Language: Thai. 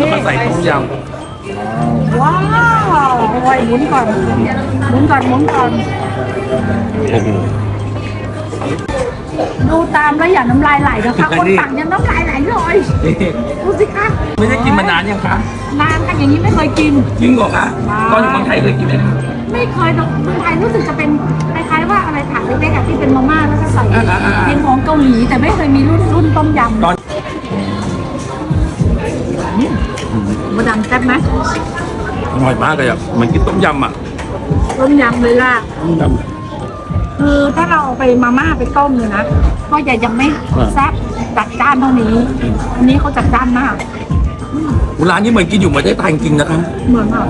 แล้วก็ใส่ต้มยว้าวโอ้ยหมุนก่อนหมุนก่อนหมุนก่อนำโอ้โห ดูตามแล้วอย่าน้ำลายไหลนะคะอันคนนี้ตักยังน้ำลายไหลเลยนี่ดูสิคะไม่ได้กินมานานยังคะนานค่ะอย่างนี้ไม่เคยกิน จริงเหรอคะตอนอยู่เมืองไทยเคยกินไหมคะไม่เคยเมืองไทยรู้สึกจะเป็นคล้ายๆว่าอะไรถาดเล็กๆอะที่เป็นมาม่าแล้วก็ใส่อ่าๆๆ เป็นของเกาหลีแต่ไม่เคยมีรุ่นรุ่นต้มยำ ตอน มดดำแซ่บไหมอร่อยมากเลยอะเหมือนกินต้มยำอะต้มยำเลยล่ะต้มยคือถ้าเราเอาไปมาม่าไปต้มเลยนะก็จะยังไม่อ่าแซ่บจัดจ้านเท่านี้อันนี้เขาจัดจ้านมากำร้านนี้เหมือนกินอยู่ประเทศไทยจริงๆนะคะเหมือนแบบ